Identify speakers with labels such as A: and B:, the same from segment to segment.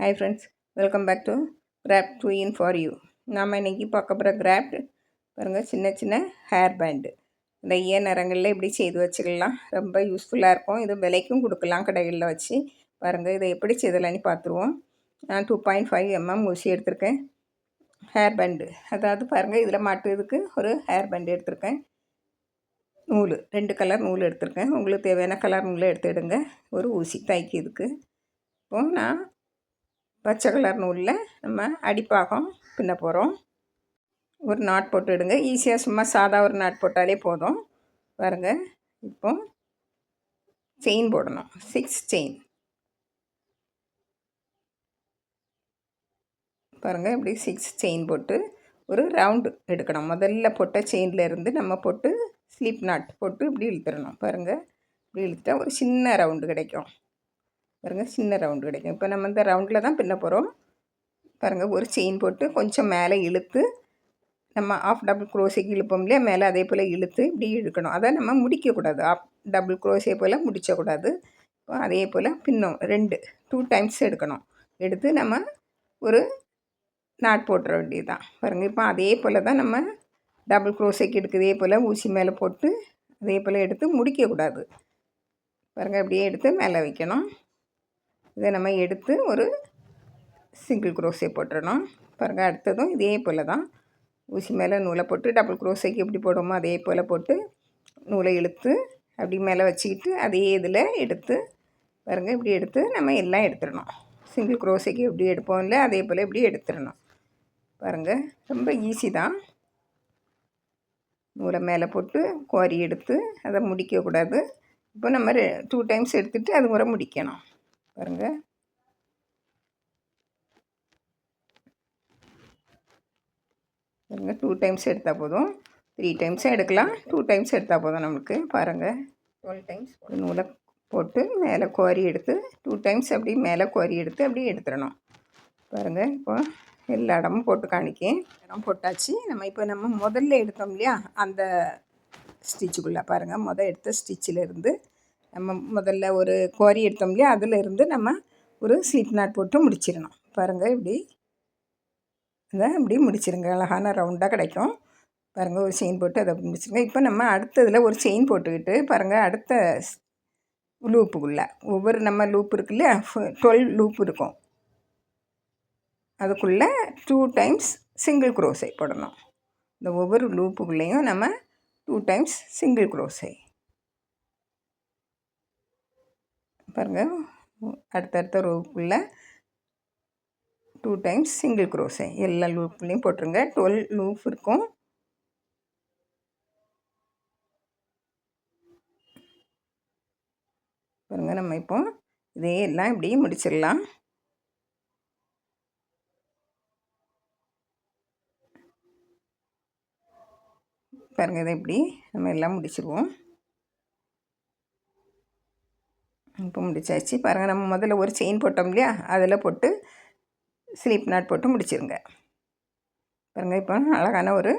A: Hi friends welcome back to craft to in for you நாம் இன்றைக்கி பார்க்க போகிற கிராப்ட் பாருங்கள் சின்ன சின்ன ஹேர் பேண்டு நிறைய நிறங்களில் இப்படி செய்து வச்சுக்கலாம். ரொம்ப யூஸ்ஃபுல்லாக இருக்கும். இது விலைக்கும் கொடுக்கலாம் கடைகளில் வச்சு. பாருங்கள் இதை எப்படி செய்தலான்னு பார்த்துருவோம். நான் டூ பாயிண்ட் ஃபைவ் எம்எம் ஊசி எடுத்திருக்கேன். ஹேர் பேண்டு அதாவது பாருங்கள் இதில் மாட்டுறதுக்கு ஒரு ஹேர் பேண்டு எடுத்திருக்கேன். நூல் ரெண்டு கலர் நூல் எடுத்திருக்கேன். உங்களுக்கு தேவையான கலர் நூலை எடுத்துடுங்க ஒரு ஊசி தைக்கிறதுக்கு இப்போது நான் பச்சை கலர் நூலில் நம்ம அடிப்பாகம் பின்ன போகிறோம் ஒரு நாட் போட்டு விடுங்க ஈஸியாக சும்மா சாதா ஒரு நாட் போட்டாலே போதும். பாருங்கள் இப்போ செயின் போடணும். Six chain. பாருங்கள் இப்படி சிக்ஸ் செயின் போட்டு ஒரு ரவுண்டு எடுக்கணும். முதல்ல போட்ட செயினில் இருந்து நம்ம போட்டு ஸ்லீப் நாட் போட்டு இப்படி இழுத்துடணும். பாருங்கள் இப்படி இழுத்துட்டா ஒரு சின்ன ரவுண்டு கிடைக்கும். பாருங்கள் சின்ன ரவுண்டு கிடைக்கும். இப்போ நம்ம இந்த ரவுண்டில் தான் பின்ன போகிறோம் பாருங்கள் ஒரு செயின் போட்டு கொஞ்சம் மேலே இழுத்து நம்ம ஆஃப் டபுள் குரோசைக்கு இழுப்போம் இல்லையா? மேலே அதே போல் இழுத்து இப்படி இழுக்கணும். அதை நம்ம முடிக்கக்கூடாது ஆஃப் டபுள் குரோசே போல் முடிச்சக்கூடாது அதே போல் பின்னும். ரெண்டு டூ டைம்ஸ் எடுக்கணும். எடுத்து நம்ம ஒரு நாட் போட்டுற வேண்டியது தான் பாருங்கள் இப்போ அதே போல் தான் நம்ம டபுள் குரோசைக்கு எடுக்கதே போல் ஊசி மேலே போட்டு அதே போல் எடுத்து முடிக்கக்கூடாது பாருங்கள் அப்படியே எடுத்து மேலே வைக்கணும். இதை நம்ம எடுத்து ஒரு சிங்கிள் குரோசே போட்டுடணும் பாருங்கள் அடுத்ததும் இதே போல் தான். ஊசி மேலே நூலை போட்டு டபுள் குரோசைக்கு எப்படி போடுவோமோ அதே போல் போட்டு நூலை இழுத்து அப்படி மேலே வச்சுக்கிட்டு அதே இதில் எடுத்து பாருங்கள் இப்படி எடுத்து நம்ம எல்லாம் எடுத்துடணும். சிங்கிள் குரோசைக்கு எப்படி எடுப்போம் இல்லை அதே போல் இப்படி எடுத்துடணும். பாருங்கள் ரொம்ப ஈஸி தான். நூலை மேலே போட்டு கோரி எடுத்து அதை முடிக்கக்கூடாது. இப்போ நம்ம டூ டைம்ஸ் எடுத்துகிட்டு அது முறை முடிக்கணும். பாருங்கள் பாருங்கள் டூ டைம்ஸ் எடுத்தால் போதும். த்ரீ டைம்ஸும் எடுக்கலாம். டூ டைம்ஸ் எடுத்தால் போதும் நம்மளுக்கு. பாருங்கள் டுவெல் டைம்ஸ் நூலை போட்டு மேலே கோரி எடுத்து டூ டைம்ஸ் அப்படி மேலே கோரி எடுத்து அப்படி எடுத்துடணும். பாருங்கள் இப்போ எல்லா இடமும் போட்டு காணிக்கேன். இடம் போட்டாச்சு. நம்ம இப்போ நம்ம முதல்ல எடுத்தோம் இல்லையா? அந்த ஸ்டிச்சுக்குள்ளே பாருங்கள் முதல் எடுத்த ஸ்டிச்சில் இருந்து நம்ம முதல்ல ஒரு கோரி எடுத்தோம் இல்லையா? அதில் இருந்து நம்ம ஒரு ஸ்லீப் நாட் போட்டு முடிச்சிடணும். பாருங்கள் இப்படி. இதை இப்படி முடிச்சிருங்க. அழகான ரவுண்டாக கிடைக்கும். பாருங்கள் ஒரு செயின் போட்டு அதை முடிச்சிருங்க. இப்போ நம்ம அடுத்ததில் ஒரு செயின் போட்டுக்கிட்டு பாருங்கள் அடுத்த லூப்புக்குள்ளே ஒவ்வொரு நம்ம லூப் இருக்கு இல்லையா? டுவெல் லூப் இருக்கும். அதுக்குள்ளே டூ டைம்ஸ் சிங்கிள் குரோசை போடணும். இந்த ஒவ்வொரு லூப்புக்குள்ளேயும் நம்ம டூ டைம்ஸ் சிங்கிள் குரோசை பாருங்கள் அடுத்தடுத்த ரோவுக்குள்ளே டூ டைம்ஸ் சிங்கிள் க்ரோஸை எல்லா லூப்லேயும் போட்டுருங்க. டுவெல் லூப் இருக்கும். பாருங்கள் நம்ம இப்போ இதே எல்லாம் இப்படி முடிச்சிடலாம். பாருங்கள் இதை இப்படி நம்ம எல்லாம் முடிச்சிருவோம். இப்போ முடிச்சாச்சு. பாருங்கள் நம்ம முதல்ல ஒரு செயின் போட்டோம் இல்லையா? அதில் போட்டு ஸ்லீப் நாட் போட்டு முடிச்சிருங்க. பாருங்கள் இப்போ அழகான ஒரு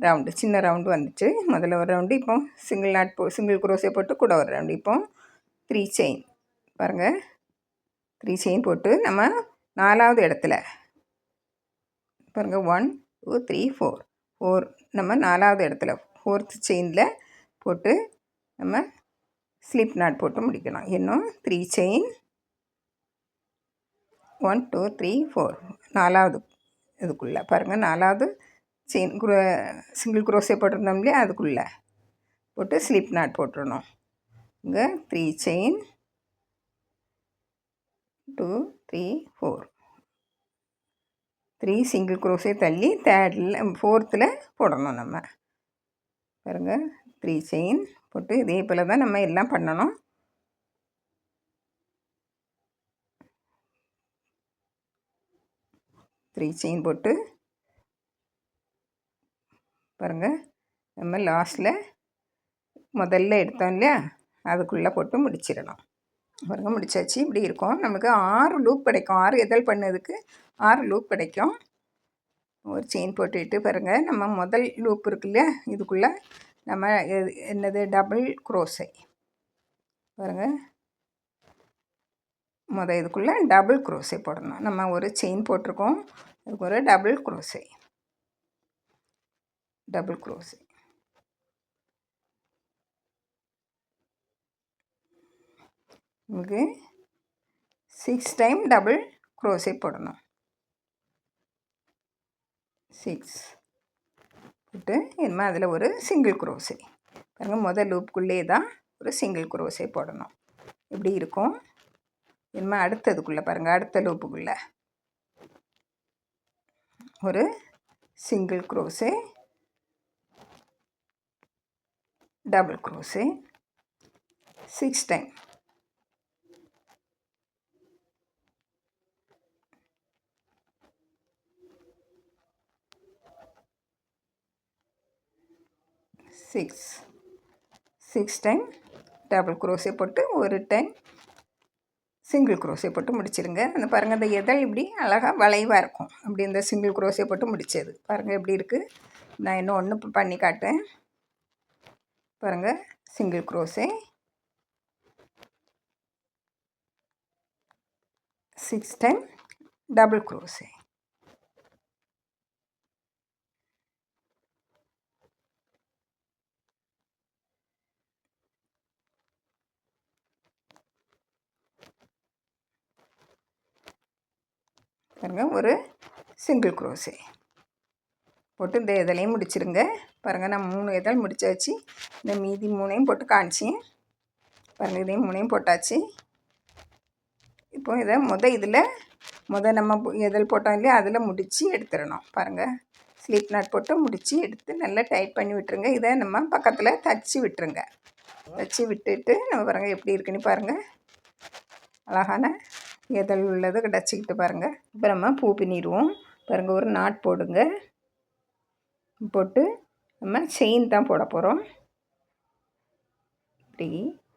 A: ரவுண்டு சின்ன ரவுண்டு வந்துச்சு. முதல்ல ஒரு ரவுண்டு இப்போ சிங்கிள் நாட் போ சிங்கிள் குரோசே போட்டு கூட ஒரு ரவுண்டு இப்போ த்ரீ செயின் பாருங்கள் த்ரீ செயின் போட்டு நம்ம நாலாவது இடத்துல. பாருங்கள் one two three four four நம்ம நாலாவது இடத்துல. ஃபோர்த் செயினில் போட்டு நம்ம ஸ்லிப் நாட் போட்டு முடிக்கணும். இன்னும் three chain one two three four நாலாவது இதுக்குள்ளே. பாருங்கள் நாலாவது செயின் குரோ சிங்கிள் குரோஸே போட்டிருந்தோம் இல்லையா? அதுக்குள்ளே போட்டு ஸ்லிப் நாட் போட்டுடணும் இங்கே three chain two three four three single crochet தள்ளி தேர்டில் ஃபோர்த்தில் போடணும் நம்ம. பாருங்கள் த்ரீ செயின் போட்டு இதே போல் தான் நம்ம எல்லாம் பண்ணணும். த்ரீ செயின் போட்டு பாருங்கள் நம்ம லாஸ்ட்டில் முதல்ல எடுத்தோம் இல்லையா? அதுக்குள்ளே போட்டு முடிச்சிடணும். பாருங்கள் முடிச்சாச்சு. இப்படி இருக்கும். நமக்கு ஆறு லூப் கிடைக்கும். ஆறு எதல் பண்ணதுக்கு ஆறு லூப் கிடைக்கும். ஒரு செயின் போட்டுக்கிட்டு பாருங்கள் நம்ம முதல் லூப் இருக்கு இல்லையா? இதுக்குள்ளே நம்ம என்னது டபுள் குரோசை பாருங்கள் மொதல் இதுக்குள்ளே டபுள் குரோசை போடணும். நம்ம ஒரு செயின் போட்டிருக்கோம். அதுக்கு ஒரு டபுள் குரோசை டபுள் குரோசை உங்களுக்கு சிக்ஸ் டைம் டபுள் குரோசை போடணும். சிக்ஸ் போட்டு இனிமேல் அதில் ஒரு சிங்கிள் குரோசே பாருங்கள் முதல் லூப்புக்குள்ளே தான் ஒரு சிங்கிள் குரோசே போடணும். இப்படி இருக்கும். இனிமேல் அடுத்ததுக்குள்ளே பாருங்கள் அடுத்த லூப்புக்குள்ளே ஒரு single crochet double crochet six time six six time double crochet போட்டு ஒரு டைம் சிங்கிள் குரோஸே போட்டு முடிச்சிருங்க. அந்த பாருங்கள் அந்த எதை இப்படி அழகாக வளைவாக இருக்கும். அப்படி இந்த சிங்கிள் குரோஸே போட்டு முடிச்சது. பாருங்கள் எப்படி இருக்குது நான் இன்னும் ஒன்று பண்ணி காட்டேன் பாருங்கள் single crochet six time double crochet பாருங்கள் ஒரு சிங்கிள் குரோசே போட்டு இந்த இதழையும் முடிச்சிருங்க. பாருங்கள் நான் மூணு இதழ் முடித்தாச்சு இந்த மீதி மூணையும் போட்டு காமிச்சேன். பாருங்கள் இதையும் மூணையும் போட்டாச்சு. இப்போ இதை முத இதில் முத நம்ம இதழ் போட்டோம் இல்லையா அதில் முடித்து எடுத்துடணும். பாருங்கள் ஸ்லீப் நாட் போட்டு முடித்து எடுத்து நல்லா டைட் பண்ணி விட்டுருங்க. இதை நம்ம பக்கத்தில் தச்சு விட்டுருங்க. தச்சு விட்டுட்டு நம்ம பாருங்கள் எப்படி இருக்குன்னு பாருங்கள் அழகான எதல் உள்ளது கிடச்சிக்கிட்டு பாருங்கள் இப்போ நம்ம பூ பின்னிடுவோம். பாருங்கள் ஒரு நாட் போடுங்க. போட்டு நம்ம செயின் தான் போட போகிறோம் three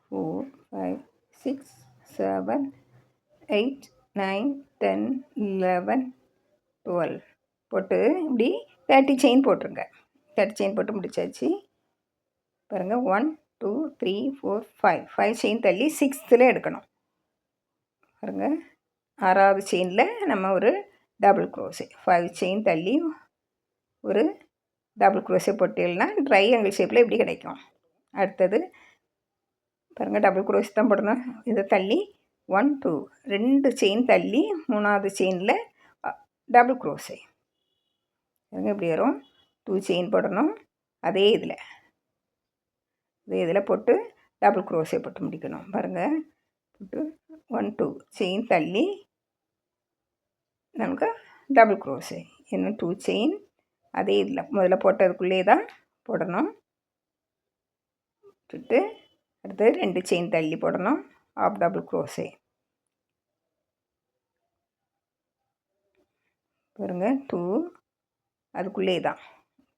A: four five six seven eight nine ten eleven twelve போட்டு இப்படி தேர்ட்டி செயின் போட்டுருங்க. தேர்ட்டி செயின் போட்டு முடிச்சாச்சு. பாருங்கள் one two three four five five chain தள்ளி சிக்ஸ்த்தில் எடுக்கணும். பாருங்க. ஆறாவது செயினில் நம்ம ஒரு டபுள் க்ரோஸே ஃபைவ் செயின் தள்ளி ஒரு டபுள் க்ரோஸே போட்டீங்கன்னா ட்ரையாங்கிள் ஷேப்பில் எப்படி கிடைக்கும். அடுத்தது பாருங்கள் டபுள் க்ரோஸ் தான் போடணும். இதை தள்ளி ஒன் டூ ரெண்டு செயின் தள்ளி மூணாவது செயினில் டபுள் க்ரோஸே பாருங்கள் எப்படி வரும். டூ செயின் போடணும். அதே இதில். அதே இதில் போட்டு டபுள் க்ரோஸே போட்டு முடிக்கணும். பாருங்கள் ஒன் டூ செயின் தள்ளி நமக்கு டபுள் க்ரோஸு இன்னும் டூ செயின் அதே இதில் முதல்ல போட்டதுக்குள்ளே தான் போடணும். விட்டுட்டு அடுத்து ரெண்டு செயின் தள்ளி போடணும். ஆஃப் டபுள் க்ரோஸே பாருங்க டூ அதுக்குள்ளே தான்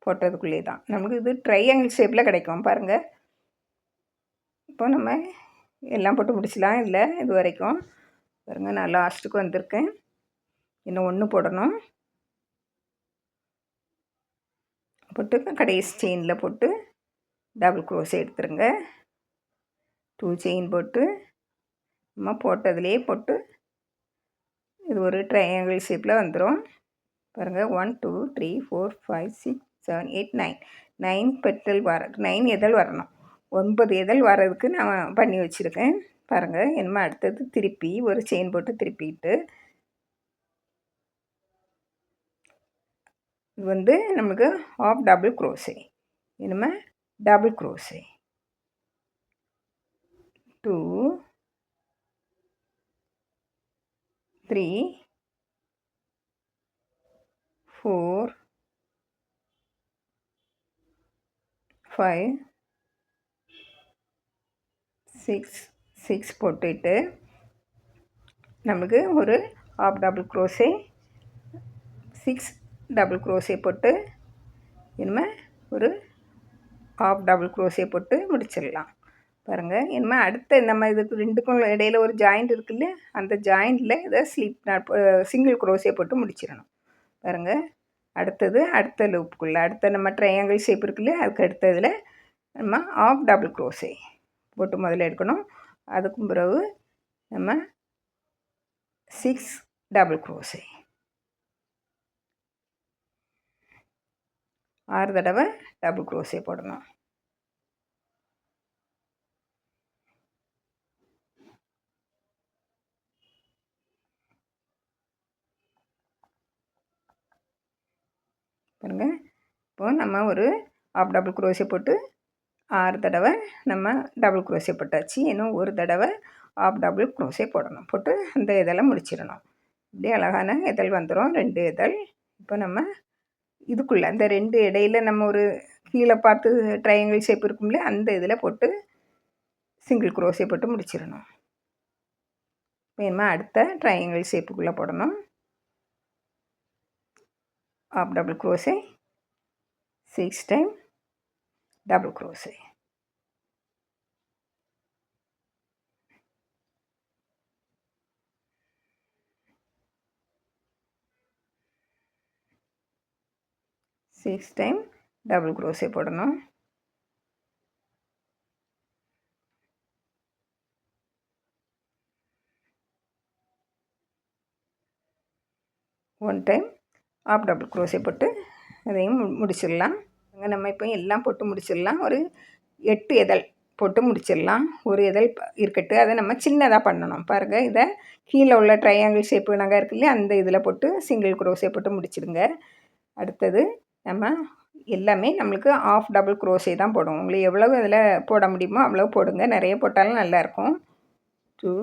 A: போட்டதுக்குள்ளே தான் நமக்கு இது ட்ரையாங்கிள் ஷேப்பில் கிடைக்கும் பாருங்கள் இப்போ நம்ம எல்லாம் போட்டு முடிச்சலாம் இல்லை இது வரைக்கும். பாருங்கள் நான் லாஸ்ட்டுக்கு வந்திருக்கேன். இன்னும் ஒன்று போடணும்? போட்டு கடைசி செயினில் போட்டு டபுள் க்ரோஸ் எடுத்துருங்க. டூ செயின் போட்டு நம்ம போட்டதுலேயே போட்டு இது ஒரு ட்ரையாங்கிள் ஷேப்பில் வந்துடும் பாருங்கள் one two three four five six seven eight nine nine petal வர நைன் எதழ் வரணும்? ஒன்பது இதழ் வர்றதுக்கு நான் பண்ணி வச்சுருக்கேன். பாருங்கள் என்னமோ அடுத்தது திருப்பி ஒரு செயின் போட்டு திருப்பிட்டு. இது வந்து நம்மளுக்கு ஆஃப் டபுள் க்ரோஸே இனிமே double crochet two three four five six six போட்டுட்டு நம்மளுக்கு ஒரு half double crochet six double crochet போட்டு இனிமேல் ஒரு ஆஃப் டபுள் க்ரோஸே போட்டு முடிச்சிடலாம். பாருங்கள் இனிமேல் அடுத்த நம்ம இதுக்கு ரெண்டுக்கும் இடையில ஒரு ஜாயிண்ட் இருக்குல்ல அந்த ஜாயிண்டில் இதை ஸ்லீப் சிங்கிள் க்ரோஸே போட்டு முடிச்சிடணும். பாருங்கள் அடுத்தது அடுத்த லூப்புக்குள்ளே அடுத்த நம்ம ட்ரையாங்கிள் ஷேப் இருக்குல்ல அதுக்கு அடுத்ததில் நம்ம ஆஃப் டபுள் க்ரோஸே போட்டு முதல்ல எடுக்கணும். அதுக்கும் பிறகு நம்ம சிக்ஸ் டபுள் க்ரோஸே ஆறு தடவை டபுள் க்ரோஸே போடணும். பாருங்கள் இப்போ நம்ம ஒரு ஆஃப் டபுள் குரோஷே போட்டு ஆறு தடவை நம்ம டபுள் குரோசே போட்டாச்சு. இன்னும் ஒரு தடவை ஆஃப் டபுள் குரோசே போடணும். போட்டு அந்த இதெல்லாம் முடிச்சிடணும். இப்படி அழகான இதழ் வந்துடும் ரெண்டு இதழ். இப்போ நம்ம இதுக்குள்ளே அந்த ரெண்டு இடையில நம்ம ஒரு கீழே பார்த்து ட்ரையாங்கிள் ஷேப் இருக்கும்ல அந்த இதில் போட்டு சிங்கிள் குரோசே போட்டு முடிச்சிடணும். வேணுமா அடுத்த ட்ரையாங்கிள் ஷேப்புக்குள்ளே போடணும். Half double crochet six time double crochet. Six time double crochet போடணும். One time half double crochet போட்டு அதையும் முடிச்சிடலாம். அங்கே நம்ம இப்போ எல்லாம் போட்டு முடிச்சிடலாம். ஒரு எட்டு இதழ் போட்டு முடிச்சிடலாம். ஒரு இதழ் இருக்கட்டு. அதை நம்ம சின்னதாக பண்ணணும். பாருங்கள் இதை கீழே உள்ள ட்ரையாங்கிள் ஷேப்பு நாங்கள் இருக்கு இல்லையா அந்த இதில் போட்டு சிங்கிள் குரோசே போட்டு முடிச்சிடுங்க. அடுத்தது நம்ம எல்லாமே நம்மளுக்கு ஆஃப் டபுள் குரோசே தான் போடும் உங்களுக்கு எவ்வளவு அதில் போட முடியுமோ அவ்வளோ போடுங்க. நிறைய போட்டாலும் நல்லாயிருக்கும் two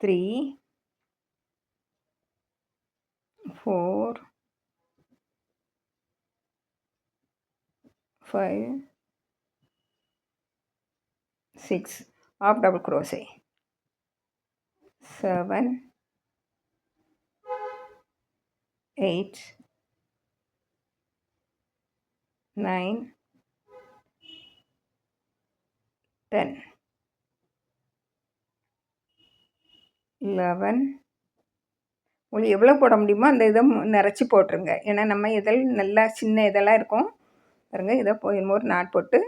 A: three four five six half double crochet seven eight nine ten eleven உங்களுக்கு எவ்வளோ போட முடியுமோ அந்த இதை நிறச்சி போட்டுருங்க. ஏன்னா நம்ம இதழ் நல்லா சின்ன இதெல்லாம் இருக்கும். பாருங்க இதை போய் ஒரு நாட் போட்டு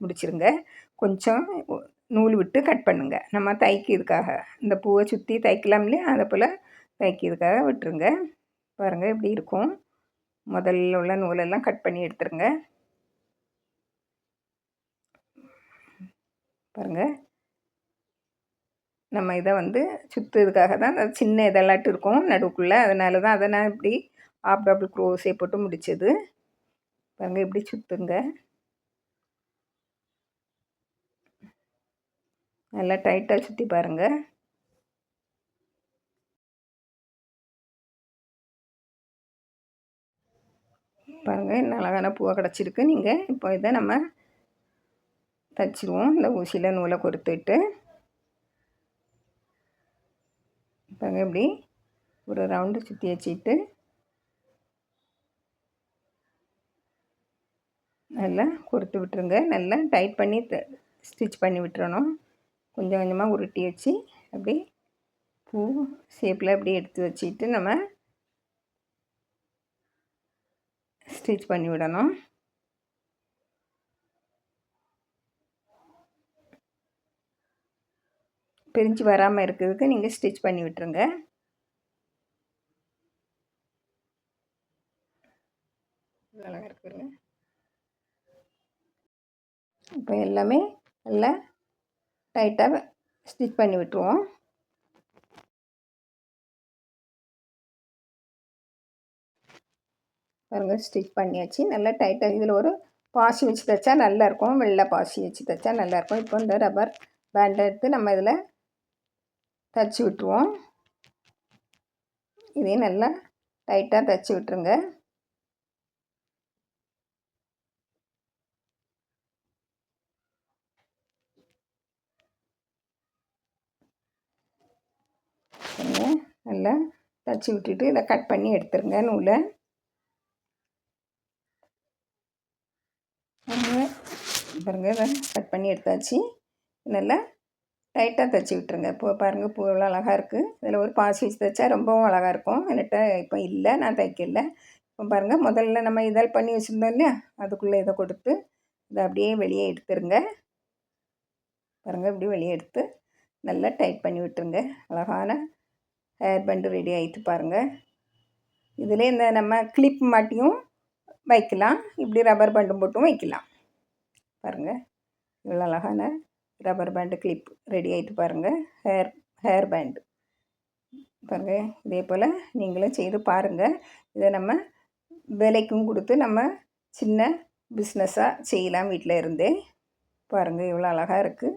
A: முடிச்சிருங்க. கொஞ்சம் நூல் விட்டு கட் பண்ணுங்கள் நம்ம தைக்கிறதுக்காக. இந்த பூவை சுற்றி தைக்கலாம் இல்லையா? அதை போல் தைக்கிறதுக்காக விட்டுருங்க. பாருங்கள் இப்படி இருக்கும். முதல்ல உள்ள நூலெல்லாம் கட் பண்ணி எடுத்துருங்க. பாருங்கள் நம்ம இதை வந்து சுற்றுறதுக்காக தான் அந்த சின்ன இதெல்லாட்டு இருக்கும் நடுவுக்குள்ளே. அதனால தான் அதை நான் இப்படி ஆப் டபுள் க்ரோஸே போட்டு முடித்தது பாருங்கள் எப்படி சுற்றுங்க நல்லா டைட்டாக சுற்றி பாருங்கள் பாருங்கள் என்ன அழகான பூவை கிடச்சிருக்கு. நீங்கள் இப்போ இதை நம்ம தைச்சிருவோம். இந்த ஊசியில் நூலை கொடுத்துட்டு பாருங்கள் இப்படி ஒரு ரவுண்டு சுற்றி வச்சுட்டு. நல்லா கொடுத்து விட்டுருங்க. நல்லா டைட் பண்ணி ஸ்டிச் பண்ணி விட்டுறணும். கொஞ்சம் கொஞ்சமாக உருட்டி வச்சு அப்படி பூ ஷேப்பில் அப்படி எடுத்து வச்சுட்டு நம்ம ஸ்டிச் பண்ணி விடணும். பிரிஞ்சு வராமல் இருக்கிறதுக்கு நீங்கள் ஸ்டிச் பண்ணி விட்டுருங்க. அழகாக இப்போ எல்லாமே நல்லா டைட்டாக ஸ்டிச் பண்ணி விட்டுருவோம். பாருங்கள் ஸ்டிச் பண்ணியாச்சு. நல்லா டைட்டாக இதில் ஒரு பாசி வச்சு தைச்சா நல்லாயிருக்கும் வெள்ளை பாசி வச்சு தைச்சா நல்லாயிருக்கும் இப்போ இந்த ரப்பர் பேண்ட் எடுத்து நம்ம இதில் தைச்சி விட்டுருவோம். இதையும் நல்லா டைட்டாக தைச்சி விட்டுருங்க. நல்லா தைச்சி விட்டுட்டு இதை கட் பண்ணி எடுத்துருங்க நூலை. பாருங்க. இதை கட் பண்ணி எடுத்தாச்சு. நல்லா டைட்டாக தைச்சி விட்டுருங்க. இப்போ பாருங்கள் பூ எவ்வளோ அழகாக இருக்குது இதில் ஒரு பாசி வச்சு தைச்சா ரொம்பவும் அழகாக இருக்கும். என்கிட்ட இப்போ இல்லை நான் தைக்கல. இப்போ பாருங்கள் முதல்ல நம்ம இதழ் பண்ணி வச்சுருந்தோம் இல்லையா? அதுக்குள்ளே இதை கொடுத்து இதை அப்படியே வெளியே எடுத்துருங்க. பாருங்கள் இப்படி வெளியே எடுத்து நல்லா டைட் பண்ணி விட்டுருங்க. அழகான ஹேர் பண்டு ரெடி ஆகிட்டு பாருங்கள் இதில் இந்த நம்ம கிளிப் மாட்டியும் வைக்கலாம். இப்படி ரப்பர் பேண்டு போட்டும் வைக்கலாம். பாருங்கள் இவ்வளோ அழகான ரப்பர் பேண்டு கிளிப் ரெடி ஆகிட்டு பாருங்கள் ஹேர் ஹேர் பேண்டு பாருங்கள் இதே போல் நீங்களும் செய்து பாருங்கள் இதை நம்ம விலைக்கும் கொடுத்து நம்ம சின்ன பிஸ்னஸாக செய்யலாம் வீட்டில் இருந்தே. பாருங்கள் இவ்வளோ அழகாக இருக்குது